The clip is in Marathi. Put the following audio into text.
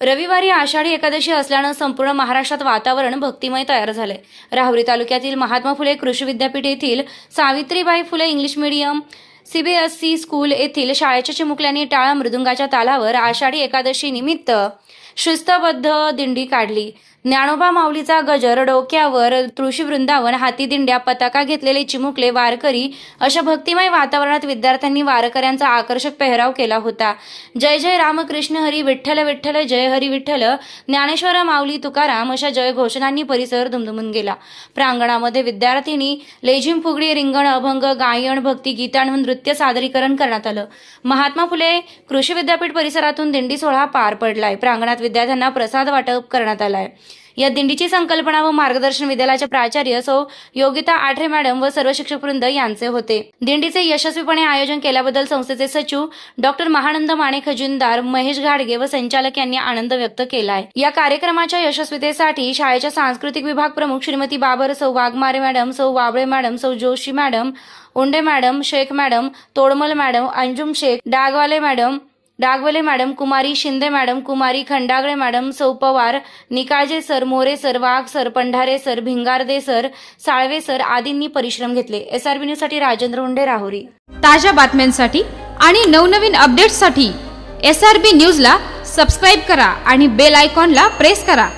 रविवारी आषाढी एकादशी असल्यानं संपूर्ण महाराष्ट्रात वातावरण भक्तिमय तयार झालंय. राहुरी तालुक्यातील महात्मा फुले कृषी विद्यापीठ येथील Savitribai Phule English medium CBSE school येथील शाळेच्या चिमुकल्यांनी टाळा मृदुंगाच्या तालावर आषाढी एकादशी निमित्त शिस्तबद्ध दिंडी काढली. ज्ञानोबा माऊलीचा गजर डोक्यावर तुळशी वृंदावन हाती दिंड्या पताका घेतलेले चिमुकले वारकरी अशा भक्तिमय वातावरणात विद्यार्थ्यांनी वारकऱ्यांचा आकर्षक पेहराव केला होता. जय जय रामकृष्ण हरी विठ्ठल विठ्ठल जय हरी विठ्ठल. ज्ञानेश्वर माऊली तुकाराम अशा जय घोषणांनी परिसर दुमदुमून गेला. प्रांगणामध्ये विद्यार्थिनी लेझिम फुगडी रिंगण अभंग गायन भक्ती नृत्य नृत्य सादरीकरण करण्यात आलं. महात्मा फुले कृषी विद्यापीठ परिसरातून दिंडी सोहळा पार पडलाय. प्रांगणात विद्यार्थ्यांना प्रसाद वाटप करण्यात आलाय. या दिंडीची संकल्पना व मार्गदर्शन विद्यालयाच्या प्राचार्य सौ योगिता आठरे मॅडम व सर्व शिक्षक वृंद यांचे होते. दिंडीचे यशस्वीपणे आयोजन केल्याबद्दल संस्थेचे सचिव डॉक्टर महानंद माने खजिनदार महेश घाडगे व संचालक यांनी आनंद व्यक्त केला आहे या कार्यक्रमाच्या यशस्वीतेसाठी शाळेच्या सांस्कृतिक विभाग प्रमुख श्रीमती बाबर सौ वाघमारे मॅडम सौ वाबळे मॅडम सौ Joshi madam Unde madam Shaikh madam Todmal madam Anjum Shaikh Dagwale madam Dagwale madam कुमारी शिंदे मॅडम कुमारी खंडागळे मॅडम सौ Pawar Nikalje sir More sir Wagh sir Pandhare sir Bhingarde sir Salve sir आदींनी परिश्रम घेतले. एस आर बी न्यूजसाठी राजेंद्र हुंडे राहुरी. ताज्या बातम्यांसाठी आणि नवनवीन अपडेट्ससाठी एस आर बी न्यूजला सबस्क्राईब करा आणि बेल आयकॉनला प्रेस करा.